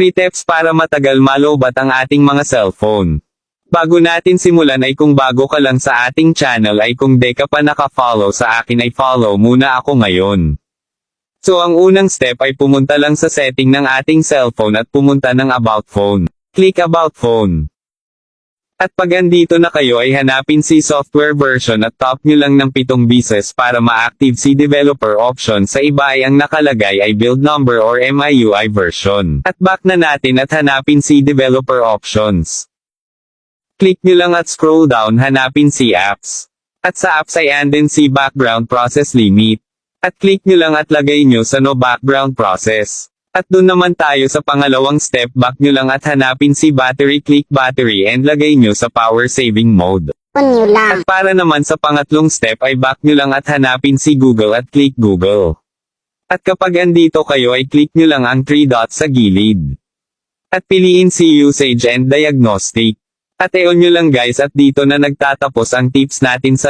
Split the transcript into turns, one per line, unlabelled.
Free tips para matagal malobat ang ating mga cellphone. Bago natin simulan ay kung bago ka lang sa ating channel ay kung de ka pa naka-follow sa akin ay follow muna ako ngayon. So ang unang step ay pumunta lang sa setting ng ating cellphone at pumunta ng About Phone. Click About Phone. At pag andito na kayo ay hanapin si software version at top nyo lang ng pitong bises para ma-active si developer option sa iba ay ang nakalagay ay build number or MIUI version. At back na natin at hanapin si developer options. Click nyo lang at scroll down hanapin si apps. At sa apps ay andin si background process limit. At click nyo lang at lagay nyo sa no background process. At doon naman tayo sa pangalawang step back nyo lang at hanapin si battery click battery and lagay nyo sa power saving mode.
nyo lang.
At para naman sa pangatlong step ay back nyo lang at hanapin si Google at click Google. At kapag andito kayo ay click nyo lang ang 3 dots sa gilid. At piliin si Usage and Diagnostic. At eon nyo lang guys at dito na nagtatapos ang tips natin sa